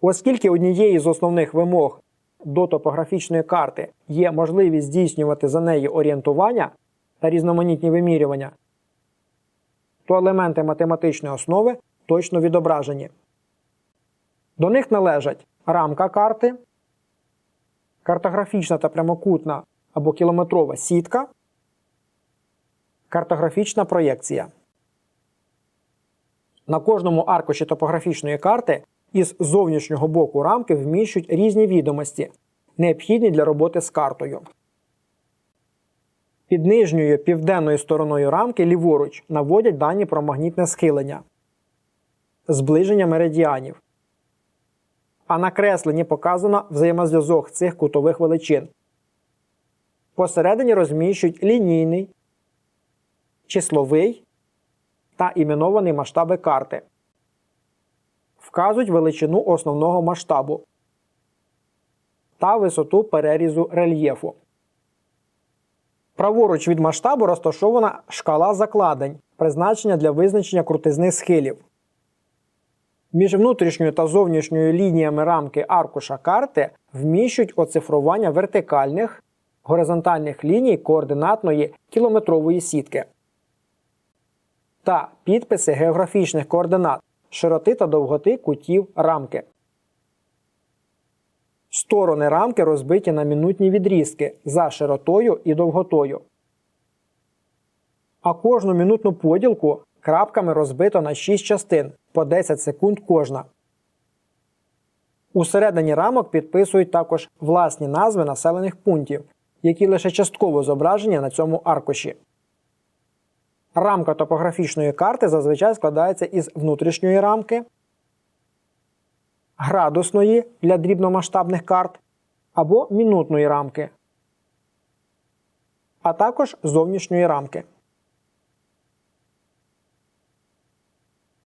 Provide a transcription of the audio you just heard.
Оскільки однією з основних вимог до топографічної карти є можливість здійснювати за неї орієнтування та різноманітні вимірювання, то елементи математичної основи точно відображені. До них належать рамка карти, картографічна та прямокутна або кілометрова сітка, картографічна проєкція. На кожному аркуші топографічної карти із зовнішнього боку рамки вміщують різні відомості, необхідні для роботи з картою. Під нижньою південною стороною рамки ліворуч наводять дані про магнітне схилення, зближення меридіанів. А на кресленні показано взаємозв'язок цих кутових величин. Посередині розміщують лінійний, числовий та іменований масштаби карти. Вказують величину основного масштабу та висоту перерізу рельєфу. Праворуч від масштабу розташована шкала закладень, призначення для визначення крутизни схилів. Між внутрішньою та зовнішньою лініями рамки аркуша карти вміщують оцифрування вертикальних, горизонтальних ліній координатної кілометрової сітки та підписи географічних координат широти та довготи кутів рамки. Сторони рамки розбиті на мінутні відрізки за широтою і довготою. А кожну мінутну поділку крапками розбито на 6 частин по 10 секунд кожна. Усередині рамок підписують також власні назви населених пунктів, які лише частково зображені на цьому аркуші. Рамка топографічної карти зазвичай складається із внутрішньої рамки, градусної для дрібномасштабних карт або мінутної рамки, а також зовнішньої рамки.